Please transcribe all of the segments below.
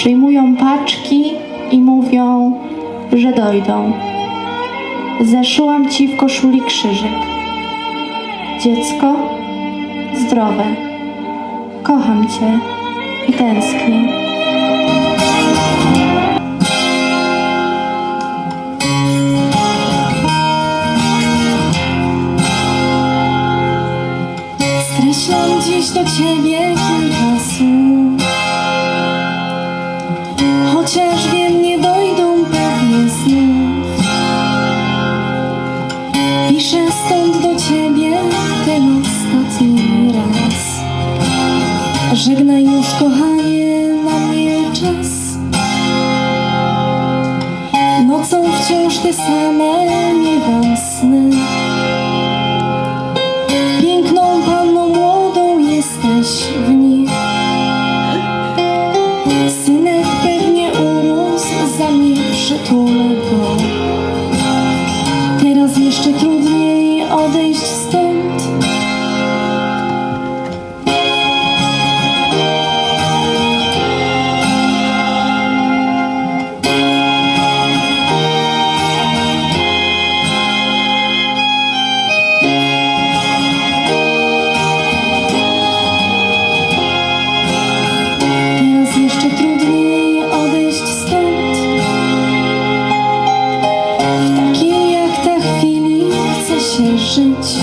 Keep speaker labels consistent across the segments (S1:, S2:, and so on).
S1: Przyjmują paczki i mówią, że dojdą. Zeszyłam ci w koszuli krzyżyk. Dziecko zdrowe. Kocham cię i tęsknię.
S2: Skreślam dziś do ciebie Teraz jeszcze trudniej odejść gente.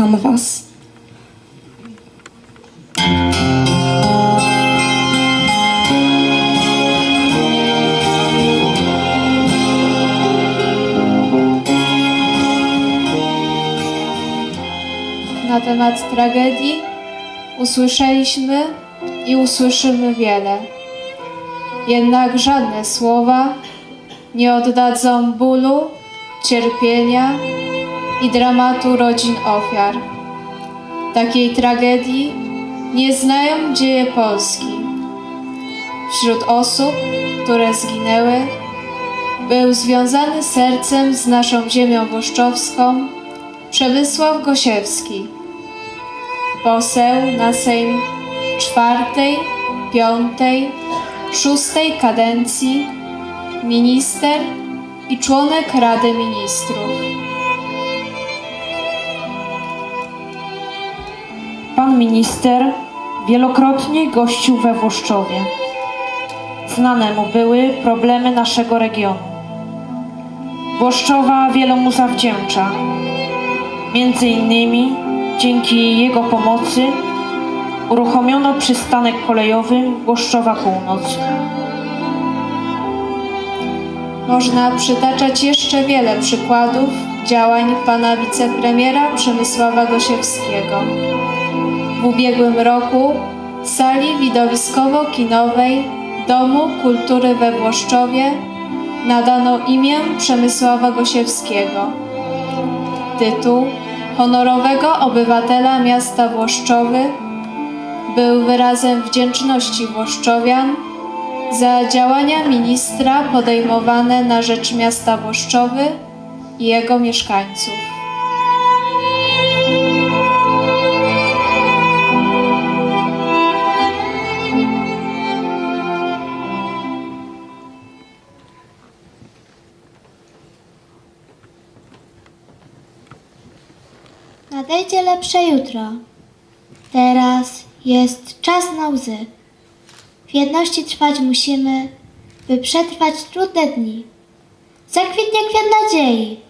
S2: Kocham was.
S3: na temat tragedii usłyszeliśmy i usłyszymy wiele. Jednak żadne słowa nie oddadzą bólu, cierpienia i dramatu rodzin ofiar. Takiej tragedii nie znają dzieje Polski. Wśród osób, które zginęły, był związany sercem z naszą ziemią włoszczowską Przemysław Gosiewski, poseł na Sejm czwartej, piątej, szóstej kadencji, minister i członek Rady Ministrów.
S4: Pan minister wielokrotnie gościł we Włoszczowie. Znane mu były problemy naszego regionu. Włoszczowa wiele mu zawdzięcza. Między innymi dzięki jego pomocy uruchomiono przystanek kolejowy Włoszczowa Północ.
S3: Można przytaczać jeszcze wiele przykładów działań pana wicepremiera Przemysława Gosiewskiego. W ubiegłym roku sali widowiskowo-kinowej Domu Kultury we Włoszczowie nadano imię Przemysława Gosiewskiego. Tytuł honorowego obywatela miasta Włoszczowy był wyrazem wdzięczności Włoszczowian za działania ministra podejmowane na rzecz miasta Włoszczowy i jego mieszkańców.
S5: Nadejdzie lepsze jutro. Teraz jest czas na łzy. W jedności trwać musimy, by przetrwać trudne dni. Zakwitnie kwiat nadziei,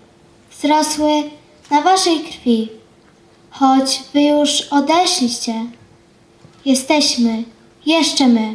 S5: wzrosły na waszej krwi. Choć wy już odeszliście, jesteśmy jeszcze my.